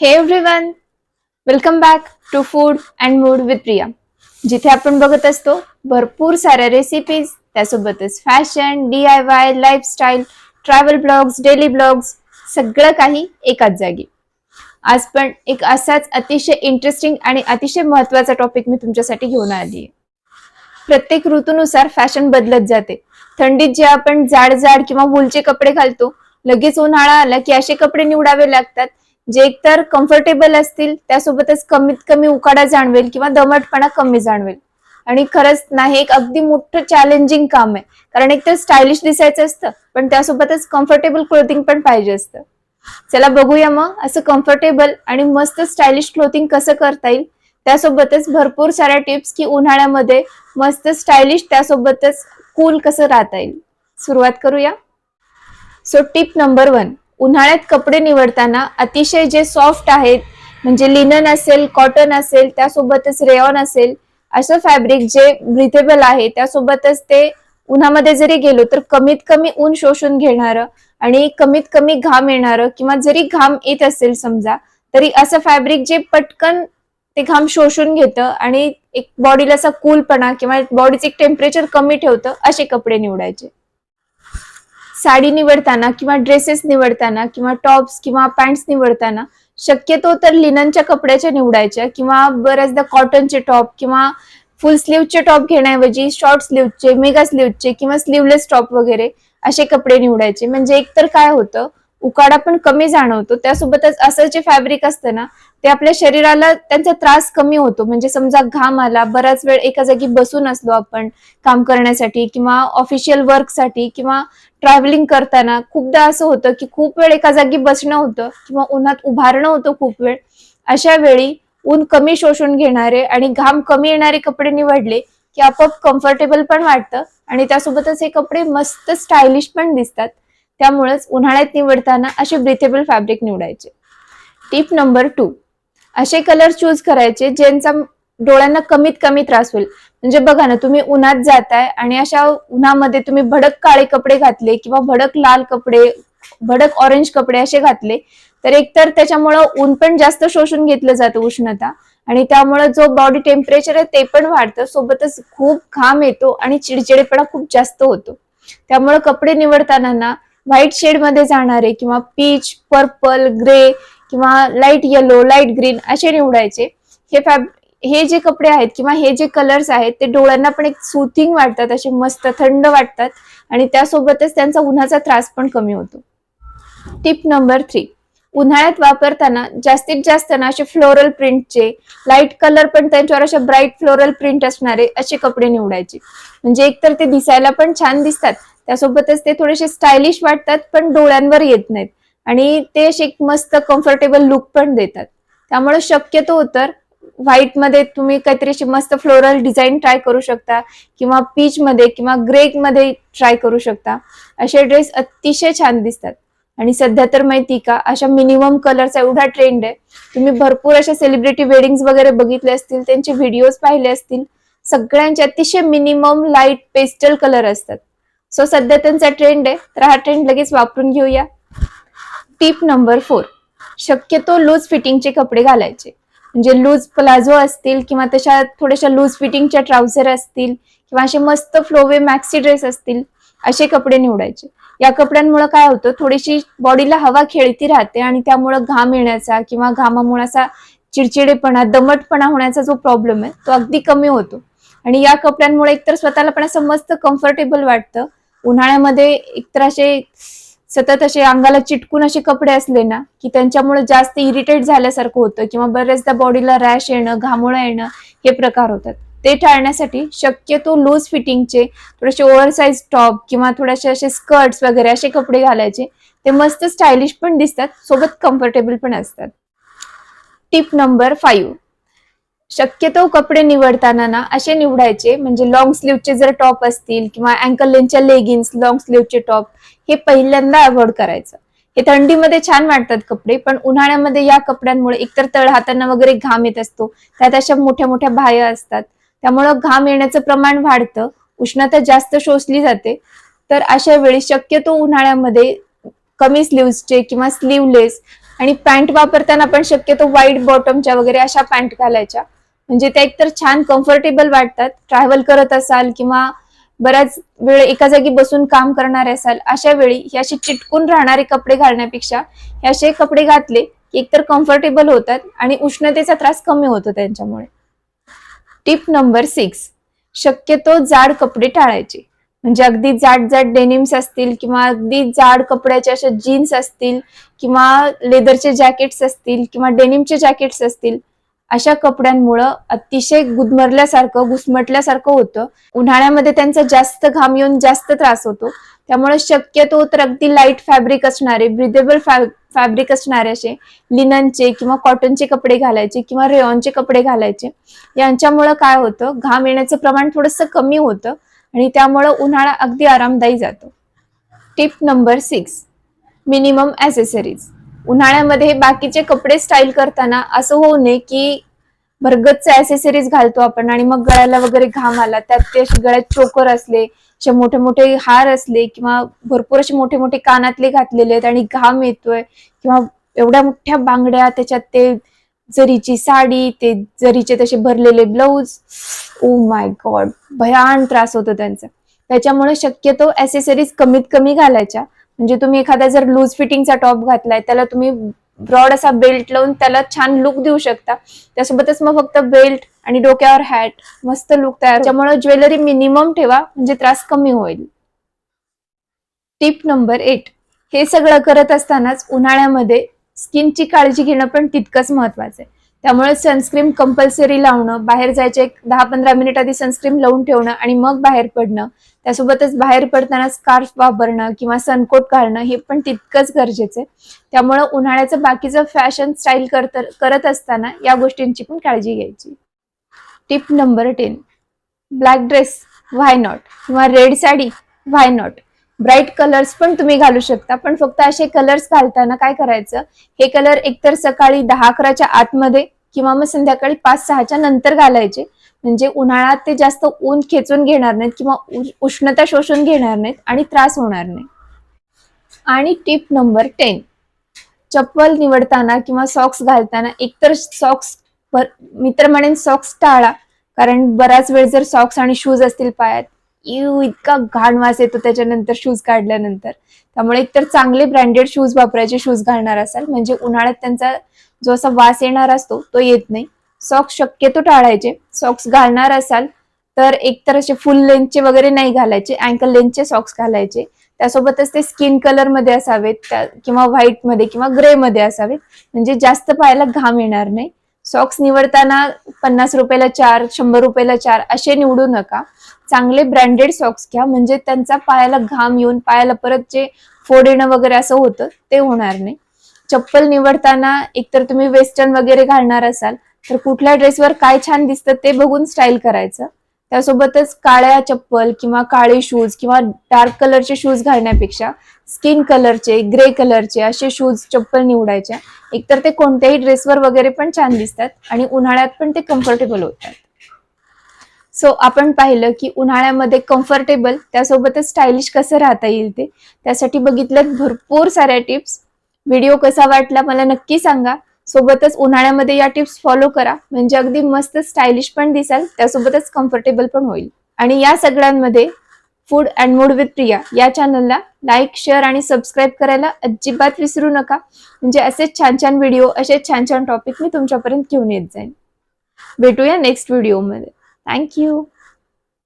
Hey everyone welcome back to food and mood with Priya जिथे आपण बघत असतो भरपूर साऱ्या रेसिपीज त्यासोबतच fashion D I Y lifestyle travel blogs daily blogs सगळं काही एकाच जागी. आज पण एक असाच अतिशय इंटरेस्टिंग आणि अतिशय महत्त्वाचा टॉपिक मी तुमच्यासाठी घेऊन आली आहे. प्रत्येक ऋतूनुसार फॅशन बदलत जाते. थंडीत जे आपण जाड जाड किंवा वूलचे कपडे घालतो लगेच उन्हाळा आला की असे कपडे निवडावे लागतात. जे एकतर कम्फर्टेबल असतील त्यासोबतच कमीत कमी उकाडा जाणवेल किंवा दमटपणा कमी जाणवेल. आणि खरंच नाही एक अगदी मोठं चॅलेंजिंग काम आहे. कारण एक तर स्टायलिश दिसायचं असतं पण त्यासोबतच कम्फर्टेबल क्लोथिंग पण पाहिजे असतं. चला बघूया मग असं कम्फर्टेबल आणि मस्त स्टायलिश क्लोथिंग कसं करता येईल? त्यासोबतच भरपूर साऱ्या टिप्स की उन्हाळ्यामध्ये मस्त स्टायलिश त्यासोबतच कूल कसं राहता येईल? सुरुवात करूया. सो टिप नंबर वन उन्हाळ्यात कपडे निवडताना अतिशय जे सॉफ्ट आहेत म्हणजे लिनन असेल कॉटन असेल त्यासोबतच रेऑन असेल असं फॅब्रिक जे ब्रिथेबल आहे त्यासोबतच ते उन्हामध्ये जरी गेलो तर कमीत कमी ऊन शोषून घेणार आणि कमीत कमी घाम येणार किंवा जरी घाम येत असेल समजा तरी असं फॅब्रिक जे पटकन ते घाम शोषून घेतं आणि एक बॉडीला असा कूलपणा किंवा बॉडीचं एक टेम्परेचर कमी ठेवतं असे कपडे निवडायचे. साडी निवडताना किंवा ड्रेसेस निवडताना किंवा टॉप्स किंवा पॅन्ट्स निवडताना शक्यतो तर लिननच्या कपड्याच्या निवडायच्या किंवा बऱ्याचदा कॉटनचे टॉप किंवा फुल स्लीवचे टॉप घेण्याऐवजी शॉर्ट स्लीवचे मेगा स्लीवचे किंवा स्लीवलेस टॉप वगैरे असे कपडे निवडायचे. म्हणजे एकतर काय होतं उकाडा पण कमी जाणवतो. त्यासोबतच असं जे फॅब्रिक असतं ना ते आपल्या शरीराला त्यांचा त्रास कमी होतो. म्हणजे समजा घाम आला बराच वेळ एका जागी बसून असलो आपण काम करण्यासाठी किंवा ऑफिशियल वर्कसाठी किंवा ट्रॅव्हलिंग करताना खूपदा असं होतं की खूप वेळ एका जागी बसणं होतं किंवा उन्हात उभारणं होतं खूप वेळ. अशा वेळी ऊन कमी शोषून घेणारे आणि घाम कमी येणारे कपडे निवडले की आपोआप कम्फर्टेबल पण वाटतं आणि त्यासोबतच हे कपडे मस्त स्टायलिश पण दिसतात. त्यामुळेच उन्हाळ्यात निवडताना असे ब्रिथेबल फॅब्रिक निवडायचे. टिप नंबर टू असे कलर चूज करायचे ज्यांचा डोळ्यांना कमीत कमी त्रास होईल. म्हणजे बघा ना तुम्ही उन्हात जाताय आणि अशा उन्हामध्ये तुम्ही भडक काळे कपडे घातले किंवा भडक लाल कपडे भडक ऑरेंज कपडे असे घातले तर एकतर त्याच्यामुळं ऊन पण जास्त शोषून घेतलं जातं उष्णता आणि त्यामुळे जो बॉडी टेम्परेचर आहे ते पण वाढतं. सोबतच खूप घाम येतो आणि चिडचिडेपणा खूप जास्त होतो. त्यामुळे कपडे निवडताना ना व्हाईट शेडमध्ये जाणारे किंवा पीच पर्पल ग्रे किंवा लाइट येलो लाइट ग्रीन असे निवडायचे. हे फॅब हे जे कपडे आहेत किंवा हे जे कलर्स आहेत ते डोळ्यांना पण एक सुथिंग वाटतात असे मस्त थंड वाटतात आणि त्यासोबतच त्यांचा उन्हाचा त्रास पण कमी होतो. टिप नंबर थ्री उन्हाळ्यात वापरताना जास्तीत जास्त ना असे फ्लोरल प्रिंटचे लाइट कलर पण त्यांच्यावर असे ब्राईट फ्लोरल प्रिंट असणारे असे कपडे निवडायचे. म्हणजे एकतर ते दिसायला पण छान दिसतात त्यासोबतच ते थोडेसे स्टायलिश वाटतात पण डोळ्यांवर येत नाहीत. आणि ते असे एक मस्त कम्फर्टेबल लुक पण देतात. त्यामुळे शक्यतो तर व्हाईटमध्ये तुम्ही काहीतरी अशी मस्त फ्लोरल डिझाईन ट्राय करू शकता किंवा पीच मध्ये किंवा ग्रे मध्ये ट्राय करू शकता. असे ड्रेस अतिशय छान दिसतात. आणि सध्या तर माहिती का अशा मिनिमम कलरचा एवढा ट्रेंड आहे. तुम्ही भरपूर अशा सेलिब्रिटी वेडिंग वगैरे बघितले असतील त्यांचे व्हिडिओज पाहिले असतील. सगळ्यांचे अतिशय मिनिमम लाइट पेस्टल कलर असतात. सो सध्या त्यांचा ट्रेंड आहे. तर हा ट्रेंड लगेच वापरून घेऊया. टीप नंबर फोर शक्यतो लूज फिटिंगचे कपडे घालायचे. म्हणजे लूज प्लाझो असतील किंवा तशा थोड्याशा लूज फिटिंगच्या ट्राउझर असतील किंवा असे मस्त फ्लोवे मॅक्सी ड्रेस असतील असे कपडे निवडायचे. या कपड्यांमुळे काय होतं थोडीशी बॉडीला हवा खेळती राहते आणि त्यामुळं घाम येण्याचा किंवा घामामुळे असा चिडचिडेपणा दमटपणा होण्याचा जो प्रॉब्लेम आहे तो अगदी कमी होतो. आणि या कपड्यांमुळे एकतर स्वतःला पण असं मस्त कम्फर्टेबल वाटतं. उन्हाळ्यामध्ये एकतर असे सतत असे अंगाला चिटकून असे कपडे असले ना की त्यांच्यामुळे जास्त इरिटेट झाल्यासारखं होतं किंवा बऱ्याचदा बॉडीला रॅश येणं घामोळा येणं हे प्रकार होतात. ते टाळण्यासाठी शक्यतो लूज फिटिंगचे थोडेसे ओव्हरसाईज टॉप किंवा थोडेसे असे स्कर्ट्स वगैरे असे कपडे घालायचे. ते मस्त स्टायलिश पण दिसतात सोबत कम्फर्टेबल पण असतात. टिप नंबर फाईव्ह शक्यतो कपडे निवडताना ना असे निवडायचे म्हणजे लॉंग स्लीवचे जर टॉप असतील किंवा अँकल लेनच्या लेगिन्स लॉंग स्लीवचे टॉप हे पहिल्यांदा अवॉइड करायचं. हे थंडीमध्ये छान वाटतात कपडे पण उन्हाळ्यामध्ये या कपड्यांमुळे एकतर तळ हातांना वगैरे घाम येत असतो त्यात अशा मोठ्या मोठ्या बाह्य असतात. त्यामुळं घाम येण्याचं प्रमाण वाढतं उष्णता जास्त शोषली जाते. तर अशा वेळी शक्यतो उन्हाळ्यामध्ये कमी स्लीव्हचे किंवा स्लीवलेस आणि पॅन्ट वापरताना पण शक्यतो वाईट बॉटमच्या वगैरे अशा पॅन्ट घालायच्या. म्हणजे त्या एकतर छान कम्फर्टेबल वाटतात. ट्रॅव्हल करत असाल किंवा बऱ्याच वेळ एका जागी बसून काम करणारे असाल अशा वेळी हे असे चिटकून राहणारे कपडे घालण्यापेक्षा हे असे कपडे घातले की एकतर कम्फर्टेबल होतात आणि उष्णतेचा त्रास कमी होतो त्यांच्यामुळे. टिप नंबर सिक्स शक्यतो जाड कपडे टाळायचे. म्हणजे अगदी जाड जाड डेनिम्स असतील किंवा अगदी जाड कपड्याचे अशा जीन्स असतील किंवा लेदरचे जॅकेट्स असतील किंवा डेनिमचे जॅकेट्स असतील अशा कपड्यांमुळं अतिशय गुदमरल्यासारखं घुसमटल्यासारखं होतं. उन्हाळ्यामध्ये त्यांचा जास्त घाम येऊन जास्त त्रास होतो. त्यामुळे शक्यतो तर अगदी लाइट फॅब्रिक असणारे ब्रिदेबल फॅब्रिक फॅब्रिक असणारे असे लिननचे किंवा कॉटनचे कपडे घालायचे किंवा रेऑनचे कपडे घालायचे यांच्यामुळं काय होतं? घाम येण्याचं प्रमाण थोडंसं कमी होतं आणि त्यामुळं उन्हाळा अगदी आरामदायी जातो. Tip number six minimum accessories उन्हाळ्यामध्ये बाकीचे कपडे स्टाईल करताना असं होऊ नये की भरगतचे ॲसेसरीज घालतो आपण आणि मग गळ्याला वगैरे घाम आला त्यात ते गळ्यात चोकर असले असे मोठे मोठे हार असले किंवा भरपूर असे मोठे मोठे कानातले घातलेले आहेत आणि घाम येतोय किंवा एवढ्या मोठ्या बांगड्या त्याच्यात ते जरीची साडी ते जरीचे तसे भरलेले ब्लाऊज ओ माय गॉड भयान त्रास होतो त्यांचा. त्याच्यामुळे शक्यतो ऍसेसरीज कमीत कमी घालायच्या. म्हणजे तुम्ही एखादा जर लूज फिटिंगचा टॉप घातलाय त्याला तुम्ही ब्रॉड असा बेल्ट लावून त्याला छान लुक देऊ शकता. त्यासोबतच मग फक्त बेल्ट आणि डोक्यावर हॅट मस्त लुक तयार. त्यामुळे ज्वेलरी मिनिमम ठेवा म्हणजे त्रास कमी होईल. टिप नंबर एट हे सगळं करत असतानाच उन्हाळ्यामध्ये स्किनची काळजी घेणं पण तितकंच महत्वाचं आहे. त्यामुळे सनस्क्रीन कंपल्सरी लावणं बाहेर जायचे एक दहा पंधरा मिनिट आधी सनस्क्रीन लावून ठेवणं आणि मग बाहेर पडणं त्यासोबतच बाहेर पडताना स्कार्फ वापरणं किंवा सनकोट घालणं हे पण तितकंच गरजेचं आहे. त्यामुळं उन्हाळ्याचं बाकीचं फॅशन स्टाईल करत करत असताना या गोष्टींची पण काळजी घ्यायची. Tip number ten. Black dress why not? किंवा red sari why not? Bright colours पण तुम्ही घालू शकता पण फक्त असे कलर्स घालताना काय करायचं? हे कलर एकतर सकाळी दहा अकराच्या आतमध्ये किंवा मग संध्याकाळी पाच सहाच्या नंतर घालायचे. म्हणजे उन्हाळ्यात ते जास्त ऊन खेचून घेणार नाहीत किंवा उष्णता शोषून घेणार नाहीत आणि त्रास होणार नाही. आणि टिप नंबर टेन. चप्पल निवडताना किंवा सॉक्स घालताना एकतर सॉक्स मी तर म्हणेन सॉक्स टाळा. कारण बराच वेळ जर सॉक्स आणि शूज असतील पायात यू इतका घाण वास येतो त्याच्यानंतर शूज काढल्यानंतर. त्यामुळे एकतर चांगले ब्रँडेड शूज वापरायचे शूज घालणार असाल. म्हणजे उन्हाळ्यात त्यांचा जो असा वास येणार असतो तो येत नाही. सॉक्स शक्यतो टाळायचे. सॉक्स घालणार असाल तर एकतर असे फुल लेंथचे वगैरे नाही घालायचे. अँकल लेंथचे सॉक्स घालायचे. त्यासोबतच ते स्किन कलरमध्ये असावेत त्या- किंवा व्हाईटमध्ये किंवा ग्रे मध्ये असावेत. म्हणजे जास्त पायाला घाम येणार नाही. सॉक्स निवडताना पन्नास रुपयाला चार शंभर रुपयाला चार असे निवडू नका. चांगले ब्रँडेड सॉक्स घ्या. म्हणजे त्यांचा पायाला घाम येऊन पायाला परत जे फोड येणं वगैरे असं होतं ते होणार नाही. चप्पल निवडताना एकतर तुम्ही वेस्टर्न वगैरे घालणार असाल तर कुठल्या ड्रेसवर काय छान दिसतं ते बघून स्टाईल करायचं. त्यासोबतच काळ्या चप्पल किंवा काळे शूज किंवा डार्क कलरचे शूज घालण्यापेक्षा स्किन कलरचे ग्रे कलरचे असे शूज चप्पल निवडायच्या. एकतर ते कोणत्याही ड्रेसवर वगैरे पण छान दिसतात आणि उन्हाळ्यात पण ते कम्फर्टेबल होतात. सो आपण पाहिलं की उन्हाळ्यामध्ये कम्फर्टेबल त्यासोबतच स्टायलिश कसं राहता येईल ते त्यासाठी बघितल्यात भरपूर साऱ्या टिप्स व्हिडिओ कसा वाटला मला नक्की सांगा. सोबतच उन्हाळ्यामध्ये या टिप्स फॉलो करा. म्हणजे अगदी मस्त स्टायलिश पण दिसाल त्यासोबतच कम्फर्टेबल पण होईल. आणि या सगळ्यांमध्ये food and mood with Priya या चॅनलला लाईक शेअर आणि सबस्क्राईब करायला अजिबात विसरू नका. म्हणजे असेच छान छान व्हिडिओ असे छान छान टॉपिक मी तुमच्यापर्यंत घेऊन येत जाईन. भेटूया नेक्स्ट व्हिडिओमध्ये Thank you.